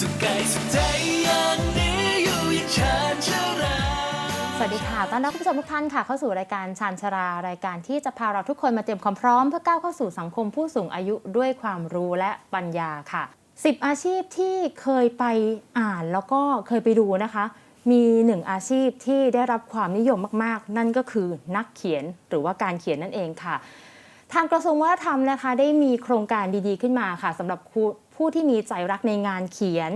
สุขกายสุขใจอย่างนี้อยู่อย่างชาญชรา สวัสดีค่ะ ต้อนรับคุณผู้ชมทุกท่านค่ะ เข้าสู่รายการชานชรา รายการที่จะพาเราทุกคนมาเตรียมความพร้อมเพื่อก้าวเข้าสู่สังคมผู้สูงอายุด้วยความรู้และปัญญาค่ะ 10 อาชีพที่เคยไปอ่านแล้วก็เคยไปดูนะคะ มีหนึ่งอาชีพที่ได้รับความนิยมมากๆ นั่นก็คือนักเขียนหรือว่าการเขียนนั่นเองค่ะ ทางกระทรวงวัฒนธรรมนะคะ ได้มีโครงการดีๆขึ้นมาค่ะสำหรับผู้ ผู้ที่มีใจรักในงานเขียน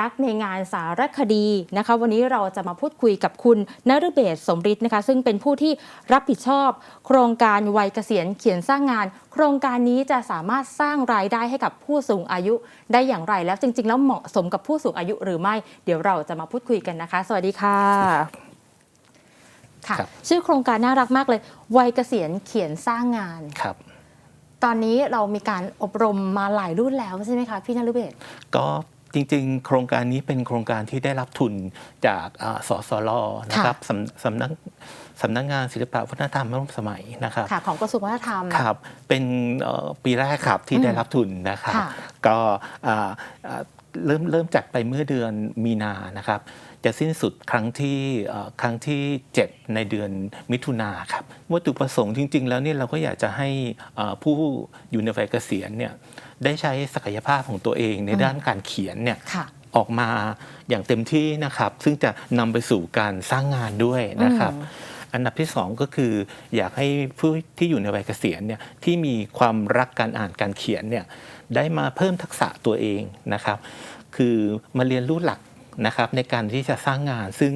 รักในงานสารคดีนะคะ วันนี้เราจะมาพูดคุยกับคุณนฤเบศสมฤทธิ์นะคะ ซึ่งเป็นผู้ที่รับผิดชอบ โครงการวัยเกษียณเขียนสร้างงาน โครงการนี้จะสามารถสร้างรายได้ให้กับผู้สูงอายุได้อย่างไรแล้วจริง ๆ แล้วเหมาะสมกับผู้สูงอายุหรือไม่ เดี๋ยวเราจะมาพูดคุยกันนะคะ สวัสดีค่ะค่ะครับชื่อโครงการน่ารักมากเลย วัยเกษียณเขียนสร้างงานครับ ตอนนี้เรามีการอบรมมาหลายรุ่นแล้วใช่ไหมคะพี่นฤเบศก็จริงๆ โครงการนี้เป็นโครงการที่ได้รับทุนจากอ่าสสลนะครับสำสำนักสำนักงานศิลปวัฒนธรรมร่วมสมัยนะครับค่ะของกระทรวงวัฒนธรรมครับเป็นเอ่อปีแรกครับที่อืมได้รับทุนนะครับค่ะก็อ่าอ่า เริ่มเริ่มจัดไปเมื่อเดือนมีนานะครับ จะสิ้นสุดครั้งที่เอ่อครั้งที่ 7 ในเดือนมิถุนาครับวัตถุประสงค์จริง ๆ แล้วเนี่ยเราก็อยากจะให้เอ่อผู้อยู่ในวัยเกษียณเนี่ยได้ใช้ศักยภาพของตัวเองในด้านการเขียนเนี่ยค่ะออกมาอย่างเต็มที่นะครับ ซึ่งจะนำไปสู่การสร้างงานด้วยนะครับ อืมอันดับที่สองก็คือ อยากให้ผู้ที่อยู่ในวัยเกษียณเนี่ยที่มีความรักการอ่านการเขียนเนี่ยได้มาเพิ่มทักษะตัวเองนะครับ คือมาเรียนรู้หลักนะครับในการที่จะสร้างงานซึ่ง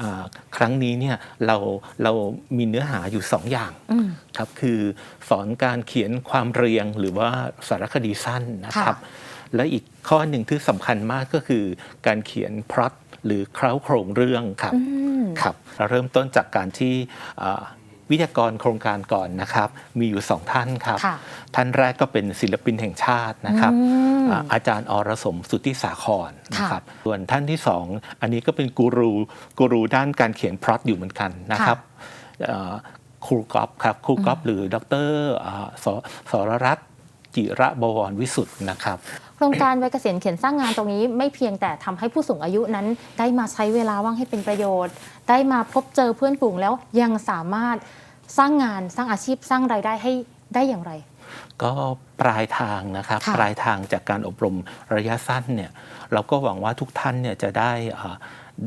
อ่าครั้งนี้เนี่ยเราเรามีเนื้อหาอยู่สองอย่างอืมครับคือสอนการเขียนความเรียงหรือว่าสารคดีสั้นนะครับค่ะ และอีกข้อหนึ่งที่สำคัญมากก็คือการเขียนพล็อตหรือเคล้าโครงเรื่องครับอืมครับเราเริ่มต้นจากการที่อ่าวิทยากรโครงการก่อนนะครับ มีอยู่สองท่านครับค่ะท่านแรกก็เป็นศิลปินแห่งชาตินะครับอืมอ่าอาจารย์อรสมสุทธิสาครนะค่ะครับส่วนท่านที่สองอันนี้ก็เป็นกูรูกูรูด้านการเขียนพล็อตอยู่เหมือนกันนะครับเอ่อครูกอฟครับครูกอฟหรือดรอ่าสสรรัตน์ จิระบวรวิสุทธ์นะครับโครงการวัยเกษียณเขียนสร้างงานตรงนี้ไม่เพียงแต่ทำให้ผู้สูงอายุนั้น ได้มาใช้เวลาว่างให้เป็นประโยชน์ ได้มาพบเจอเพื่อนฝูงแล้วยังสามารถสร้างงานสร้างอาชีพสร้างรายได้ให้ได้อย่างไร ก็ปลายทางนะครับค่ะปลายทางจากการอบรมระยะสั้นเนี่ยเราก็หวังว่าทุกท่านเนี่ยจะได้อ่า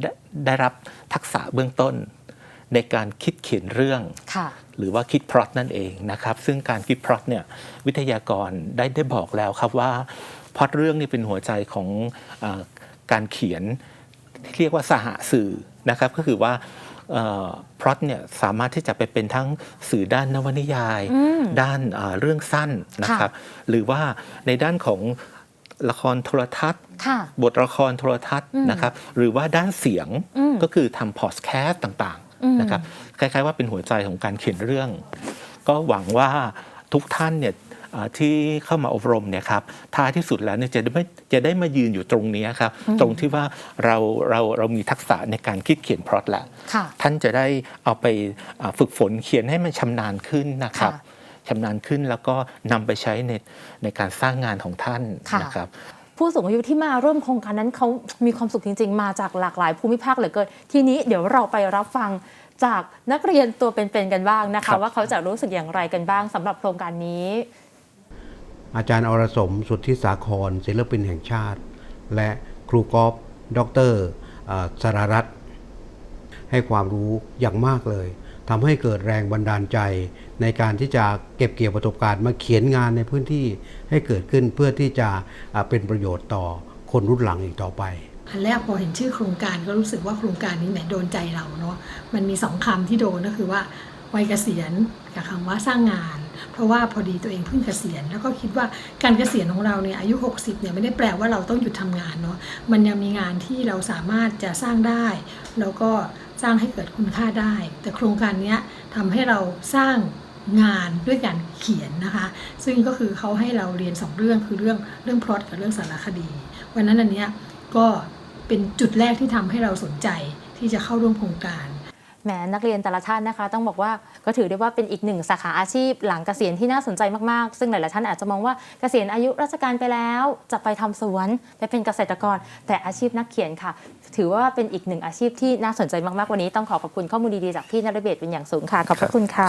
ได้ได้รับทักษะเบื้องต้น ในการคิดเขียนเรื่องค่ะหรือว่าคิดพล็อตนั่นเองนะครับ ซึ่งการคิดพล็อตเนี่ยวิทยากรได้ได้บอกแล้วครับว่าพล็อตเรื่องนี่เป็นหัวใจของอาการเขียนที่เรียกว่าสหสื่อนะครับ ก็คือว่าพล็อตเนี่ยสามารถที่จะไปเป็นทั้งสื่อด้านนวนิยายอืมด้านอ่าเรื่องสั้นนะครับ หรือว่าในด้านของละครโทรทัศน์ค่ะบทละครโทรทัศน์อืมนะครับ หรือว่าด้านเสียงอืมก็คือทำพอดแคสต์ต่างอืมๆ นะครับคล้ายๆว่าเป็นหัวใจของการเขียนเรื่อง ก็หวังว่าทุกท่านเนี่ยอ่าที่เข้ามาอบรมเนี่ยครับท้ายที่สุดแล้วเนี่ยจะได้ไม่จะได้มายืนอยู่ตรงนี้ครับ ตรงที่ว่าเราเราเรามีทักษะในการคิดเขียนพล็อตแล้วค่ะท่านจะได้เอาไปอ่าฝึกฝนเขียนให้มันชำนาญขึ้นนะครับค่ะชำนาญขึ้นแล้วก็นำไปใช้ในในการสร้างงานของท่านค่ะนะครับ ผู้สูงอายุที่มาร่วมโครงการนั้นเขามีความสุขจริง ๆ มาจากหลากหลายภูมิภาคเหลือเกินทีนี้เดี๋ยวเราไปรับฟังจากนักเรียนตัวเป็นๆกันบ้างนะครัคะบว่าเขาจะรู้สึกอย่างไรกันบ้างสำหรับโครงการนี้ อาจารย์อรสมสุทธิสาครศิลปินแห่งชาติ และครูกอล์ฟดอกเตอรเอ่อสรารัตน์ให้ความรู้อย่างมากเลย ทำให้เกิดแรงบันดาลใจ ในการที่จะเก็บเกี่ยวประสบการณ์มาเขียนงานในพื้นที่ให้เกิดขึ้นเพื่อที่จะเป็นประโยชน์ต่อคนรุ่นหลังอีกต่อไปอันแรกพอเห็นชื่อโครงการก็รู้สึกว่าโครงการนี้แหมโดนใจเราเนาะมันมีสองคำที่โดนก็คือว่าวัยเกษียณกับคำว่าสร้างงาน เพราะว่าพอดีตัวเองเพิ่งเกษียณแล้วก็คิดว่าการเกษียณของเราเนี่ยอายุ 60เนี่ยไม่ได้แปลว่าเราต้องหยุดทำงานเนาะมันยังมีงานที่เราสามารถจะสร้างได้ แล้วก็ สร้างให้เกิดคุณค่าได้ แต่โครงการนี้ทำให้เราสร้างงานด้วยการเขียนนะคะ ซึ่งก็คือเขาให้เราเรียนสองเรื่องคือเรื่องเรื่องพล็อตกับเรื่องสารคดี วันนั้นอันเนี้ยก็เป็นจุดแรกที่ทำให้เราสนใจที่จะเข้าร่วมโครงการ แหมนักเรียนแต่ละท่านนะคะ ต้องบอกว่าก็ถือได้ว่าเป็นอีกหนึ่งสาขาอาชีพหลังเกษียณที่น่าสนใจมากๆ ซึ่งหลายๆท่านอาจจะมองว่าเกษียณอายุราชการไปแล้ว จะไปทำสวนไปเป็นเกษตรกร แต่อาชีพนักเขียนค่ะ ถือว่าเป็นอีกหนึ่งอาชีพที่น่าสนใจมากๆวันนี้ต้องขอขอบคุณข้อมูลดีๆจากพี่นรเบศเป็นอย่างสูงค่ะขอบพระคุณค่ะ